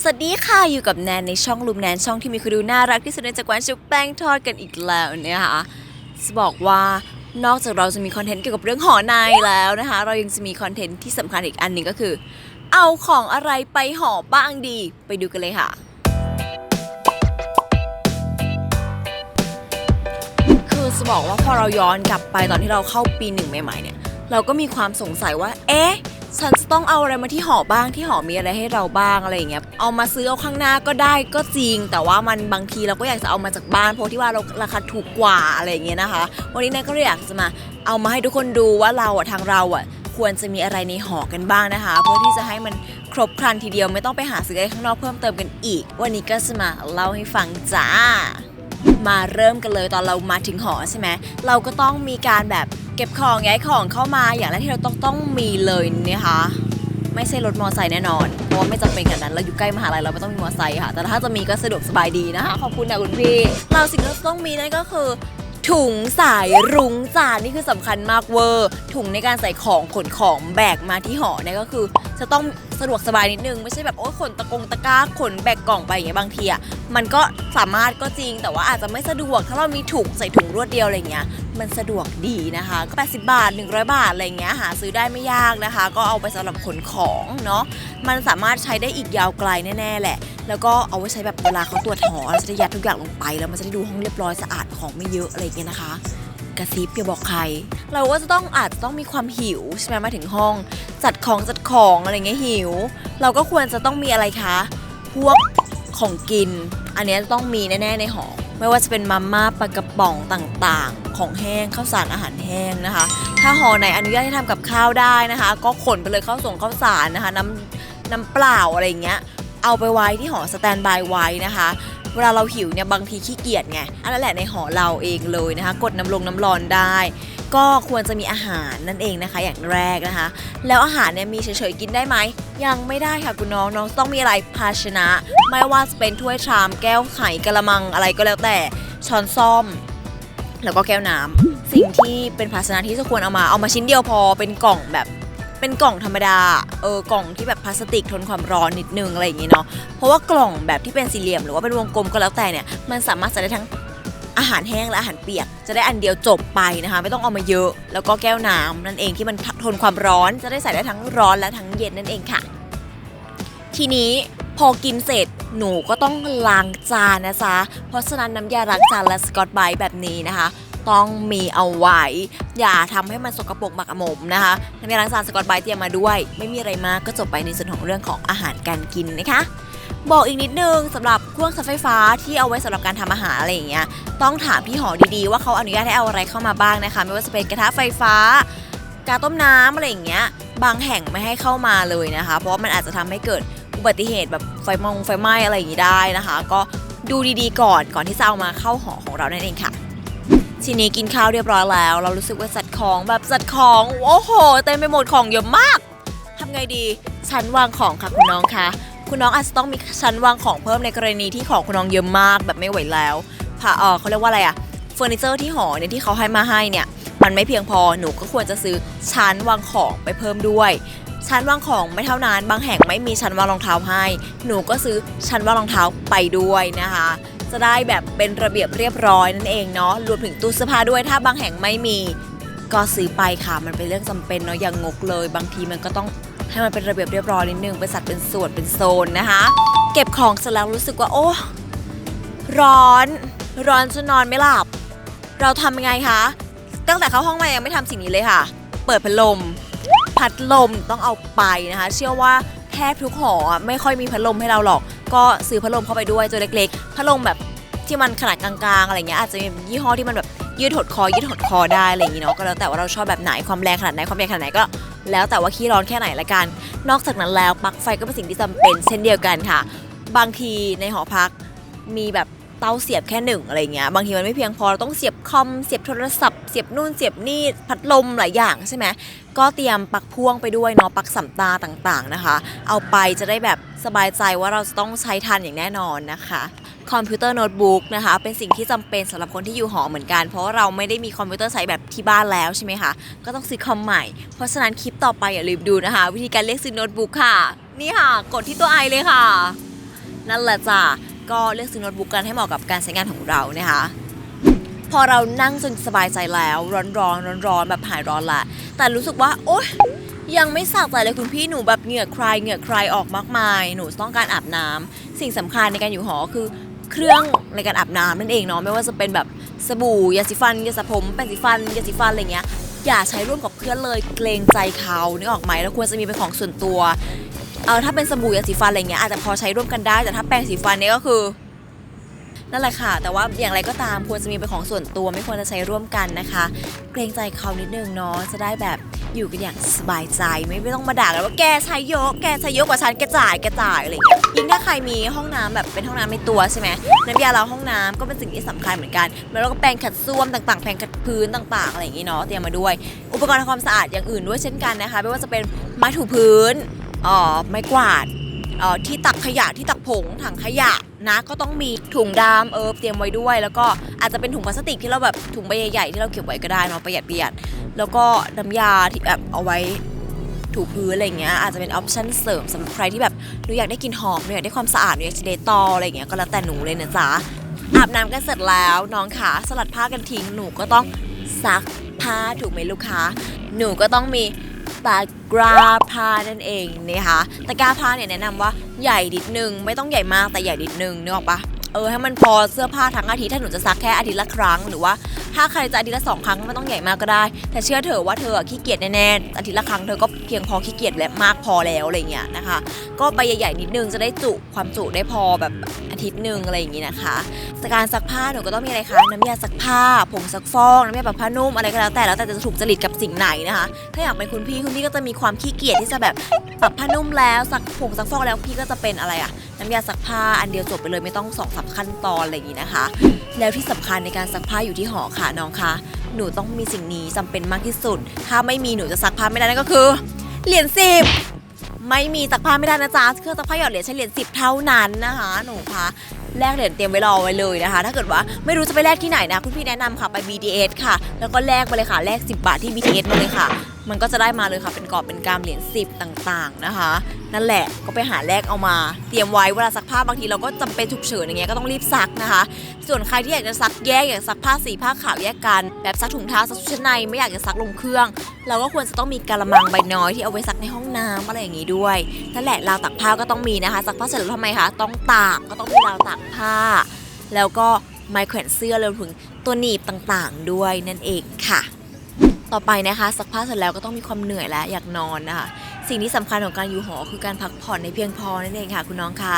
สวัสดีค่ะอยู่กับแนนในช่องลูมแนนช่องที่มีคนดูน่ารักที่สุดในจักรวาลชุบแป้งทอดกันอีกแล้วนะคะจะบอกว่านอกจากเราจะมีคอนเทนต์เกี่ยวกับเรื่องหอในแล้วนะคะ เรายังจะมีคอนเทนต์ที่สำคัญอีกอันหนึ่งก็คือ เอาของอะไรไปหอบ้างดี ไปดูกันเลยค่ะ คือจะบอกว่าพอเราย้อนกลับไปตอนที่เราเข้าปีหนึ่งใหม่ๆเนี่ย เราก็มีความสงสัยว่า เอ๊ะ ฉันจะต้องเอาอะไรมาที่หอบ้างที่หอมีอะไรให้เราบ้างอะไรอย่างเงี้ยเอามาซื้อเอาข้างหน้าก็ได้ก็จริง แต่ว่ามันบางทีเราก็อยากจะเอามาจากบ้านเพราะที่ว่าเราราคาถูกกว่าอะไรอย่างเงี้ยนะคะ วันนี้แนนก็เลยอยากจะมาเอามาให้ทุกคนดูว่าเราอะทางเราอะควรจะมีอะไรในหอกันบ้างนะคะ เพื่อที่จะให้มันครบครันทีเดียวไม่ต้องไปหาซื้ออะไรข้างนอกเพิ่มเติมกันอีก วันนี้ก็จะมาเล่าให้ฟังจ้า มาเริ่มกันเลยตอนเรามาถึงหอใช่ไหมเราก็ต้องมีการแบบ เก็บของย้ายของเข้ามาอย่างแรกที่เราต้องต้องมีเลยนะคะไม่ใช่รถมอเตอร์ไซค์แน่นอน เพราะว่าไม่จำเป็นขนาดนั้น เราอยู่ใกล้มหาลัยเราไม่ต้องมีมอเตอร์ไซค์ค่ะ แต่ถ้าจะมีก็สะดวกสบายดีนะคะ ขอบคุณนะคุณพี่ เราสิ่งที่เราต้องมีนั่นก็คือ ถุงสายรุ้งจานนี่คือสำคัญมากเวอร์ ถุงในการใส่ของขนของแบกมาที่หอเนี่ยก็คือ จะต้องสะดวกสบายนิดนึง ไม่ใช่แบบโอ้ขนตะกงตะกร้าขนแบกกล่องไปอย่างเงี้ยบางทีอะมันก็สามารถก็จริง แต่ว่าอาจจะไม่สะดวกถ้าเรามีถุงใส่ถุงรวดเดียวอะไรเงี้ยมันสะดวกดีนะคะก็80 บาท 100 บาทอะไรเงี้ยหาซื้อได้ไม่ยากนะคะ ก็เอาไปสำหรับขนของเนาะมันสามารถใช้ได้อีกยาวไกลแน่ๆแหละ แล้วก็เอาไว้ใช้แบบเวลาเขาตรวจหอจะได้ยัดทุกอย่างลงไป แล้วมันจะได้ดูห้องเรียบร้อยสะอาดของไม่เยอะอะไรเงี้ยนะคะกระซิบอย่าบอกใคร เราก็จะต้องอาจจะต้องมีความหิวใช่ไหมมาถึงห้อง จัดของจัด ของอะไรเงี้ยหิว เราก็ควรจะต้องมีอะไรคะ พวกของกิน อันนี้ต้องมีแน่ๆในหอ ไม่ว่าจะเป็นมาม่าปลากระป๋องต่างๆ ของแห้งข้าวสารอาหารแห้งนะคะ ถ้าหอไหนอนุญาตให้ทำกับข้าวได้นะคะ ก็ขนไปเลยข้าวส่งข้าวสารนะคะ น้ำน้ำเปล่าอะไรเงี้ยเอาไปไว้ที่หอสแตนบายไว้นะคะเวลาเราหิวเนี่ยบางทีขี้เกียจไงอันนั้นแหละในหอเราเองเลยนะคะ กดน้ำลงน้ำร้อนได้ ก็ควรจะมีอาหารนั่นเองนะคะ อย่างแรกนะคะ แล้วอาหารเนี่ยมีเฉยๆกินได้ไหม ยังไม่ได้ค่ะคุณน้องน้องต้องมีอะไรภาชนะ ไม่ว่าจะเป็นถ้วยชามแก้วไข่กระมังอะไรก็แล้วแต่ช้อนซ่อม แล้วก็แก้วน้ำสิ่งที่เป็นภาชนะที่จะควรเอามาเอามาชิ้นเดียวพอเป็นกล่องแบบเป็นกล่องธรรมดา เออกล่องที่แบบพลาสติกทนความร้อนนิดนึงอะไรอย่างงี้เนาะ เพราะว่ากล่องแบบที่เป็นสี่เหลี่ยมหรือว่าเป็นวงกลมก็แล้วแต่เนี่ย มันสามารถใส่ได้ทั้ง อาหารแห้งและอาหารเปียก จะได้อันเดียวจบไปนะคะ ไม่ต้องเอามาเยอะ แล้วก็แก้วน้ำนั่นเองที่มันทนความร้อนจะได้ใส่ได้ทั้งร้อนและทั้งเย็นนั่นเองค่ะ ทีนี้พอกินเสร็จหนูก็ต้องล้างจานนะจ๊ะเพราะฉะนั้นน้ำยาล้างจานและสกอตไบแบบนี้นะคะ ต้องมีเอาไว้ อย่าทำให้มันสกปรกหมักหมมนะคะน้ำยาล้างจานสกอตไบเตรียมมาด้วย ไม่มีอะไรมากก็จบไปในส่วนของเรื่องของอาหารการกินนะคะ บอกอีกนิดนึงสำหรับเครื่องใช้ไฟฟ้าที่เอาไว้สำหรับการทำอาหารอะไรอย่างเงี้ยต้องถามพี่หอดีๆ ว่าเขาอนุญาตให้เอาอะไรเข้ามาบ้างนะคะ ไม่ว่าจะเป็นกระทะไฟฟ้ากาต้มน้ำอะไรอย่างเงี้ยบางแห่งไม่ให้เข้ามาเลยนะคะ เพราะว่ามันอาจจะทำให้เกิดอุบัติเหตุแบบไฟมองไฟไหม้อะไรอย่างงี้ได้นะคะ ก็ดูดีๆ ก่อนก่อนที่จะเอามาเข้าหอของเรานั่นเองค่ะทีนี้กินข้าวเรียบร้อยแล้ว เรารู้สึกว่าจัดของแบบจัดของโอ้โหเต็มไปหมดของเยอะมากทำไงดีชั้นวางของค่ะคุณน้องคะ คุณน้องอาจจะต้องมีชั้นวางของเพิ่มในกรณีที่ของคุณน้องเยอะมากแบบไม่ไหวแล้วพาเออเขาเรียกว่าอะไรอะเฟอร์นิเจอร์ที่หอเนี่ยที่เขาให้มาให้เนี่ยมันไม่เพียงพอหนูก็ควรจะซื้อชั้นวางของไปเพิ่มด้วย ชั้นวางของไม่เท่านั้น บางแห่งไม่มีชั้นวางรองเท้าให้ หนูก็ซื้อชั้นวางรองเท้าไปด้วยนะคะ จะได้แบบเป็นระเบียบเรียบร้อยนั่นเองเนาะรวมถึงตู้เสื้อผ้าด้วยถ้าบางแห่งไม่มี ก็ซื้อไปค่ะมันเป็นเรื่องจำเป็นเนาะอย่างงกเลย บางทีมันก็ต้อง ให้มันเป็นระเบียบเรียบร้อยนิดนึงเป็นสัดเป็นส่วนเป็นโซนนะคะ เก็บของเสร็จแล้วรู้สึกว่าโอ้ร้อน ร้อนจนนอนไม่หลับ เราทำยังไงคะตั้งแต่เข้าห้องมายังไม่ทำสิ่งนี้เลยค่ะ เปิดพัดลม พัดลมต้องเอาไปนะคะ เชื่อว่าแทบทุกหอไม่ค่อยมีพัดลมให้เราหรอก ก็ซื้อพัดลมเข้าไปด้วยตัวเล็กๆพัดลมแบบที่มันขนาดกลางๆอะไรเงี้ยอาจจะมียี่ห้อที่มันแบบยืดหดคอยืดหดคอได้อะไรอย่างงี้เนาะก็แล้วแต่ว่าเราชอบแบบไหนความแรงขนาดไหนความใหญ่ขนาดไหนก็ แล้วแต่ว่าขี้ร้อนแค่ไหนละกัน นอกจากนั้นแล้วปลั๊กไฟก็เป็นสิ่งที่จำเป็นเช่นเดียวกันค่ะ บางทีในหอพักมีแบบ เตาเสียบแค่หนึ่งอะไรเงี้ยบางทีมันไม่เพียงพอเราต้องเสียบคอมเสียบโทรศัพท์เสียบนู่นเสียบนี่พัดลมหลายอย่างใช่ไหมก็เตรียมปักพ่วงไปด้วยเนาะปักสัมตาต่างๆนะคะ เอาไปจะได้แบบสบายใจว่าเราจะต้องใช้ทันอย่างแน่นอนนะคะคอมพิวเตอร์โน้ตบุ๊กนะคะเป็นสิ่งที่จำเป็นสำหรับคนที่อยู่หอเหมือนกัน เพราะาเราไม่ได้มีคอมพิวเตอร์ใช้แบบที่บ้านแล้วใช่ไหมคะก็ต้องซื้อคอมใหม่ เพราะฉะนั้นคลิปต่อไปอย่าลืมดูนะคะ วิธีการเลือกซื้อโน้ตบุ๊กค่ะ นี่ค่ะ กดที่ตัวไอเลยค่ะ นั่นแหละจ้ะ ก็เลือกซื้อโน้ตบุ๊กกันให้เหมาะกับการใช้งานของเรานะคะพอเรานั่งจนสบายใจแล้ว ร้อนร้อนร้อนร้อนแบบหายร้อนละแต่รู้สึกว่า โอ๊ยยังไม่สะใจเลยคุณพี่หนูแบบเหงื่อใครเหงื่อใครออกมากมาย หนูต้องการอาบน้ำสิ่งสำคัญในการอยู่หอคือเครื่องในการอาบน้ำนั่นเองเนาะไม่ว่าจะเป็นแบบสบู่ยาสีฟันยาสระผมแปรงสีฟันยาสีฟันอะไรเงี้ยอย่าใช้ร่วมกับเพื่อนเลยเกรงใจเขานึกออกไหมแล้วควรจะมีเป็นของส่วนตัว เอาถ้าเป็นสบู่ยาสีฟันอะไรเงี้ยอาจจะพอใช้ร่วมกันได้ แต่ถ้าแปรงสีฟันเนี่ยก็คือนั่นแหละค่ะ แต่ว่าอย่างไรก็ตามควรจะมีเป็นของส่วนตัวไม่ควรจะใช้ร่วมกันนะคะ เกรงใจเขานิดนึงเนาะจะได้แบบอยู่กันอย่างสบายใจไม่ไม่ต้องมาด่ากันว่าแกใช้เยอะแกใช้เยอะกว่าฉันแกจ่ายแกจ่ายอะไรอย่างเงี้ยยิ่งถ้าใครมีห้องน้ำแบบเป็นห้องน้ำในตัวใช่ไหมน้ำยาล้างห้องน้ำก็เป็นสิ่งที่สำคัญเหมือนกันแล้วก็แปรงขัดส้วมต่างๆแปรงขัดพื้นต่างๆอะไรอย่างงี้เนาะเตรียมมาด้วย อุปกรณ์ทำความสะอาดอย่างอื่นด้วยเช่นกันนะคะ ไม่ว่าจะเป็นไม้ถูพื้น ไม้กวาดออที่ตักขยะที่ตักผงถังขยะนะก็ต้องมีถุงดำเออเตรียมไว้ด้วย แล้วก็อาจจะเป็นถุงพลาสติกที่เราแบบถุงใบใหญ่ๆที่เราเก็บไว้ก็ได้เนาะประหยัดประหยัดแล้วก็น้ำยาที่แบบเอาไว้ถูพื้นอะไรเงี้ยอาจจะเป็นออปชั่นเสริมสำหรับใครที่แบบหนูอยากได้กลิ่นหอมหนูอยากได้ความสะอาดหนูอยากจะเดตออะไรเงี้ยก็แล้วแต่หนูเลยนะจ๊ะอาบน้ำกันเสร็จแล้วน้องขาสลัดผ้ากันทิ้งหนูก็ต้องซักผ้าถูกไหมลูกค้า หนูก็ต้องมี ตากราผ้านั่นเองนะคะตะกราผ้าเนี่ยแนะนำว่าใหญ่นิดนึง ไม่ต้องใหญ่มากแต่ใหญ่นิดนึงนึกออกปะ เออให้มันพอเสื้อผ้าทั้งอาทิตย์ถ้าหนูจะซักแค่อาทิตย์ละครั้งหรือว่าถ้าใครจะอาทิตย์ละสองครั้งไม่ต้องใหญ่มากก็ได้ แต่เชื่อเถอะว่าเธอขี้เกียจแน่ๆอาทิตย์ละครั้งเธอก็เพียงพอขี้เกียจและมากพอแล้วอะไรเงี้ยนะคะ ก็ใบใหญ่ๆนิดนึงจะได้จุความจุได้พอแบบอาทิตย์หนึ่งอะไรอย่างงี้นะคะการซักผ้าหนูก็ต้องมีอะไรคะน้ำยาซักผ้าผงซักฟอกน้ำยาปรับผ้านุ่มอะไรก็แล้วแต่แล้วแต่จะถูกจริตกับสิ่งไหนนะคะ ถ้าอยากเป็นคุณพี่คุณพี่ก็จะมีความขี้เกียจที่จะแบบปรับผ้านุ่มแล้วซักผงซักฟอกแล้วพี่ก็จะเป็นอะไรอะน้ำยาซักผ้าอันเดียวจบไปเลยไม่ต้องสองสามขั้นตอนอะไรอย่างงี้นะคะ แล้วที่สำคัญในการซักผ้าอยู่ที่หอค่ะน้องคะหนูต้องมีสิ่งนี้จำเป็นมากที่สุด ถ้าไม่มีหนูจะซักผ้าไม่ได้นั่นก็คือเหรียญสิบไม่มีซักผ้าไม่ได้นะจ๊ะเครื่องซักผ้าหยอดเหรียญใช้เหรียญสิบเท่านั้นนะคะหนูคะแลกเหรียญเตรียมไว้รอไว้เลยนะคะ ถ้าเกิดว่าไม่รู้จะไปแลกที่ไหนนะ คุณพี่แนะนำค่ะไป BTS ค่ะ แล้วก็แลกไปเลยค่ะแลก 10 บาทที่ BTS มาเลยค่ะ มันก็จะได้มาเลยค่ะ เป็นกรอบเป็นกำเหรียญ10 ต่างๆนะคะ นั่นแหละก็ไปหาแลกเอามา เตรียมไว้เวลาซักผ้าบางทีเราก็จำเป็นฉุกเฉินอย่างเงี้ยก็ต้องรีบซักนะคะ ส่วนใครที่อยากจะซักแยกอยากซักผ้าสีผ้าขาวแยกกัน แบบซักถุงเท้าซักชุดชั้นในไม่อยากจะซักลงเครื่อง เราก็ควรจะต้องมีกระมังใบน้อยที่เอาไว้ซักในห้องน้ำอะไรอย่างงี้ด้วยนั่นแหละราวตากผ้าก็ต้องมีนะคะซักผ้าเสร็จแล้วทำไมคะต้องตากก็ต้องมีราวตากผ้า แล้วก็ไม้แขวนเสื้อรวมถึงตัวหนีบต่างๆ ด้วยนั่นเองค่ะ ต่อไปนะคะซักผ้าเสร็จแล้วก็ต้องมีความเหนื่อยและอยากนอนนะคะสิ่งที่สำคัญของการอยู่หอคือการพักผ่อนในเพียงพอนั่นเองค่ะคุณน้องคะ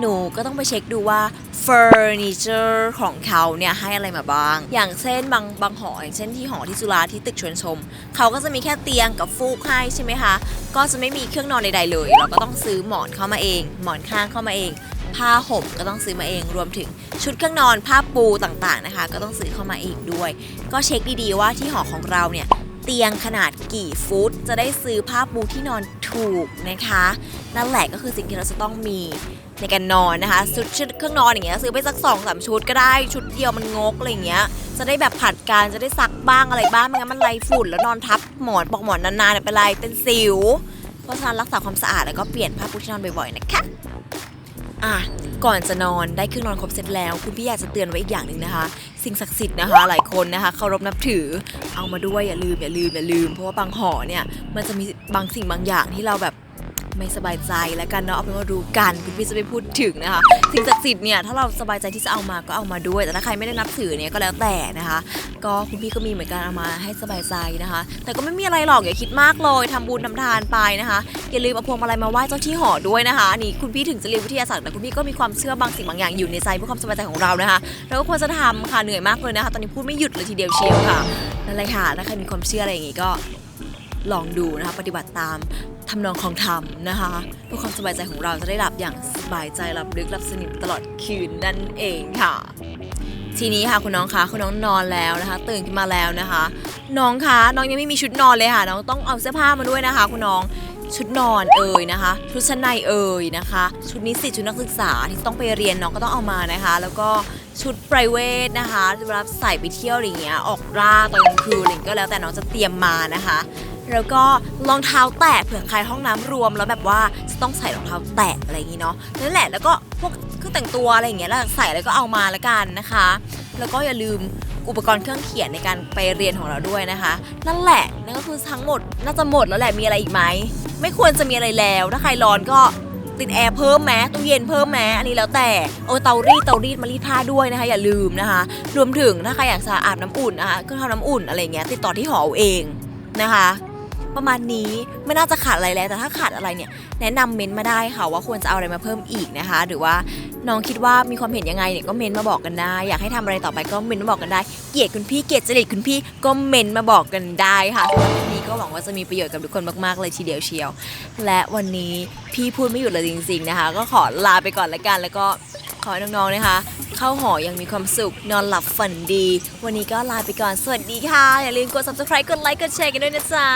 หนูก็ต้องไปเช็คดูว่าเฟอร์นิเจอร์ของเขาเนี่ยให้อะไรมาบ้าง อย่างเช่นบางบางหออย่างเช่นที่หอที่จุฬาที่ตึกชวนชม เขาก็จะมีแค่เตียงกับฟูกให้ใช่ไหมคะ ก็จะไม่มีเครื่องนอนใดๆเลย เราก็ต้องซื้อหมอนเข้ามาเอง หมอนข้างเข้ามาเอง ผ้าห่มก็ต้องซื้อมาเอง รวมถึงชุดเครื่องนอนผ้าปูต่างๆนะคะ ก็ต้องซื้อเข้ามาเองด้วย ก็เช็คดีๆว่าที่หอของเราเนี่ยเตียงขนาดกี่ฟุต จะได้ซื้อผ้าปูที่นอนถูกนะคะ นั่นแหละก็คือสิ่งที่เราจะต้องมีในการนอนนะคะชุดชุดเครื่องนอนอย่างเงี้ยซื้อไปสักสองสามชุดก็ได้ชุดเดียวมันงกอะไรเงี้ย จะได้แบบผัดกันจะได้ซักบ้างอะไรบ้างไม่งั้นมันไรฝุ่นแล้วนอนทับหมอนปอกหมอนนานๆเนี่ยเป็นไรเป็นสิว เพราะฉะนั้นรักษาความสะอาดแล้วก็เปลี่ยนผ้าปูที่นอนบ่อยๆนะคะ อะก่อนจะนอนได้เครื่องนอนครบเสร็จแล้ว คุณพี่อยากจะเตือนไว้อีกอย่างหนึ่งนะคะ สิ่งศักดิ์สิทธิ์นะคะ หลายคนนะคะเคารพนับถือเอามาด้วยอย่าลืมอย่าลืมอย่าลืม เพราะว่าบางหอเนี่ยมันจะมีบางสิ่งบางอย่างที่เราแบบ ไม่สบายใจแล้วกันเนาะเอาเป็นว่ารู้กันคุณพี่จะไม่พูดถึงนะคะสิ่งศักดิ์สิทธิ์เนี่ยถ้าเราสบายใจที่จะเอามาก็เอามาด้วย แต่ถ้าใครไม่ได้นับถือเนี่ยก็แล้วแต่นะคะ ก็คุณพี่ก็มีเหมือนกันเอามาให้สบายใจนะคะ แต่ก็ไม่มีอะไรหรอกอย่าคิดมากเลยทำบุญทำทานไปนะคะ อย่าลืมเอาพวงมาลัยมาไหว้เจ้าที่หอด้วยนะคะอันนี่คุณพี่ถึงจะเรียนวิทยาศาสตร์แต่คุณพี่ก็มีความเชื่อบางสิ่งบางอย่างอยู่ในใจเพื่อความสบายใจของเรานะคะเราก็ควรจะทำค่ะเหนื่อยมากเลยนะคะ ตอนนี้พูดไม่หยุดเลยทีเดียวเชียวค่ะนั่นแหละค่ะถ้าใครมีความเชื่ออะไรอย่างงี้ก็ลองดูนะคะปฏิบัติตาม ทำนองของธรรมนะคะเพื่อความสบายใจของเราจะได้หลับอย่างสบายใจหลับลึกหลับสนิทตลอดคืนนั่นเองค่ะ ทีนี้ค่ะคุณน้องคะคุณน้องนอนแล้วนะคะ ตื่นขึ้นมาแล้วนะคะ น้องคะน้องยังไม่มีชุดนอนเลยค่ะ น้องต้องเอาเสื้อผ้ามาด้วยนะคะ คุณน้องชุดนอนเอ่ยนะคะ ชุดชั้นในเอ่ยนะคะ ชุดนิสิตชุดนักศึกษาที่ต้องไปเรียนน้องก็ต้องเอามานะคะ แล้วก็ชุด p r i v a t นะคะเวลาใส่ไปเที่ยวอะไรเงี้ยออกร่าตอนกลางคืนอะไรก็แล้วแต่น้องจะเตรียมมานะคะ แล้วก็รองเท้าแตะเผื่อใครห้องน้ำรวมแล้วแบบว่าจะต้องใส่รองเท้าแตะอะไรอย่างงี้เนาะนั่นแหละแล้วก็พวกเครื่องแต่งตัวอะไรอย่างเงี้ยแล้วใส่แล้วก็เอามาละกันนะคะ แล้วก็อย่าลืมอุปกรณ์เครื่องเขียนในการไปเรียนของเราด้วยนะคะ นั่นแหละนั่นก็คือทั้งหมดน่าจะหมดแล้วแหละมีอะไรอีกไหมไม่ควรจะมีอะไรแล้วถ้าใครร้อนก็ติดแอร์เพิ่มแม้ตู้เย็นเพิ่มแม้อันนี้แล้วแต่โอ้เตารีดเตารีดมารีดผ้าด้วยนะคะ อย่าลืมนะคะ รวมถึงถ้าใครอยากจะอาบน้ำอุ่นนะคะเครื่องทำน้ำอุ่นอะไรเงี้ยติดต่อที่หอเองนะคะ ประมาณนี้ไม่น่าจะขาดอะไรแล้วแต่ถ้าขาดอะไรเนี่ยแนะนำเม้นต์มาได้ค่ะว่าควรจะเอาอะไรมาเพิ่มอีกนะคะ หรือว่าน้องคิดว่ามีความเห็นยังไงเนี่ยก็เม้นต์มาบอกกันได้ อยากให้ทำอะไรต่อไปก็เม้นต์มาบอกกันได้ เกลียดคุณพี่เกลียดจริตคุณพี่ก็เม้นต์มาบอกกันได้ค่ะสำหรับวันนี้ก็หวังว่าจะมีประโยชน์กับทุกคนมากๆเลยทีเดียวเชียว และวันนี้พี่พูดไม่หยุดเลยจริง ๆนะคะ ก็ขอลาไปก่อนละกันแล้วก็ ขอให้น้องๆนะคะ เข้าหอยังมีความสุข นอนหลับฝันดี วันนี้ก็ลาไปก่อน สวัสดีค่ะ อย่าลืมกด subscribe กดไลค์กดแชร์กันด้วยนะจ๊ะ